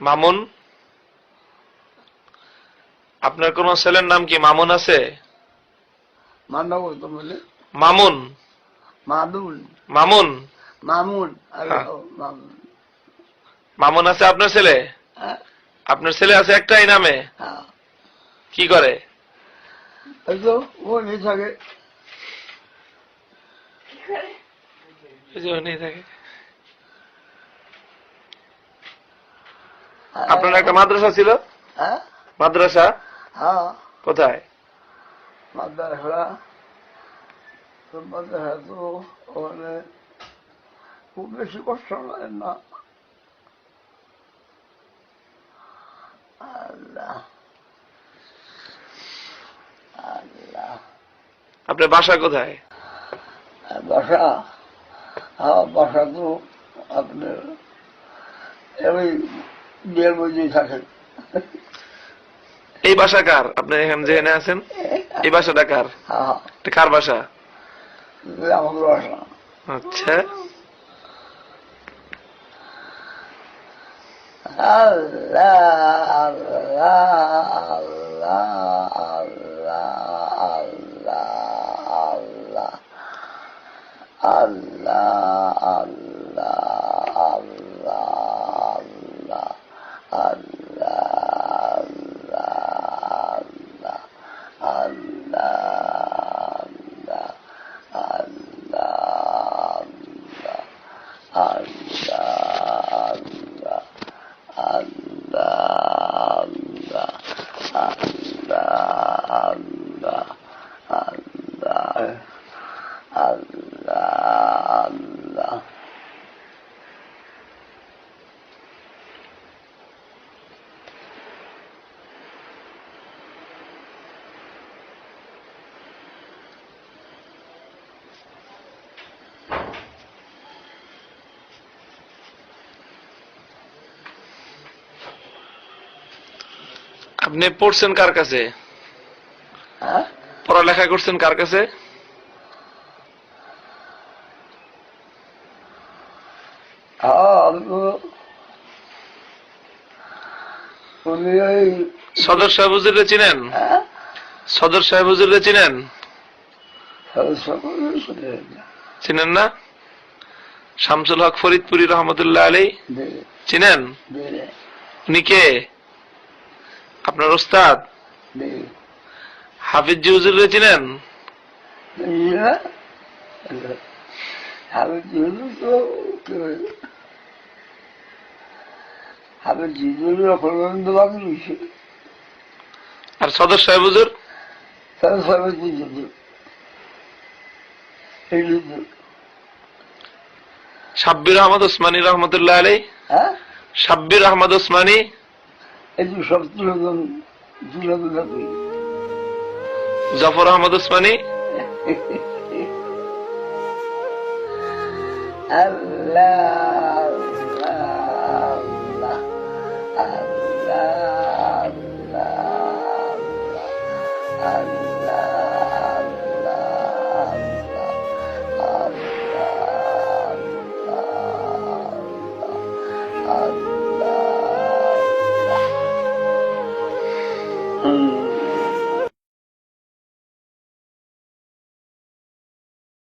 মামুন? আপনার কোন ছেলের নাম কি মামুন আছে? মামুন? মামুন? হ্যাঁ। মামুন মামুন। আছে আপনার ছেলে? আপনার ছেলে আছে একটাই নামে? কি করে? থাকে। থাকে। আপনার একটা মাদ্রাসা ছিল? হ্যাঁ? মাদ্রাসা? হ্যাঁ। কোথায়? মাদ্রাসা তো মাদ্রাসা তো ওখানে খুব বেশি কষ্ট না। আল্লাহ। আল্লাহ। আপনার বাসা কোথায়? বাসা। হ্যাঁ বাসা তো আপনার ওই বিয়ের মধ্যেই থাকেন এই বাসা কার আপনি এখানে যেখানে আছেন এই বাসাটা কার হ্যাঁ কার বাসা হ্যাঁ আমাদের বাসা আচ্ছা আল্লাহ আল্লাহ আল্লাহ আল্লাহ আল্লাহ আল্লাহ আল্লাহ and Allah, Allah, আপনি পড়ছেন কার কাছে? হ্যাঁ? পড়ালেখা করছেন কার কাছে? সদর সাহেব হুজুরে চিনেন? হ্যাঁ? সদর সাহেব হুজুরে চিনেন? চিনেন না? শামসুল হক ফরিদপুরি রহমতুল্লাহ আলী? চিনেন? উনি কে? আপনার ওস্তাদ? হাফিজ জি হুজুর চিনেন? আর সদর সাহেব হুজুর? সদর সাহেব হুজুর সাব্বির আহমদ ওসমানী রহমতুল্লাহ আলী সাব্বির আহমদ ওসমানী একটু সব সচেতন দুরাদুরা জাফর আহমদ ওসমানি? আল্লাহ আল্লাহ আল্লাহ। Mm.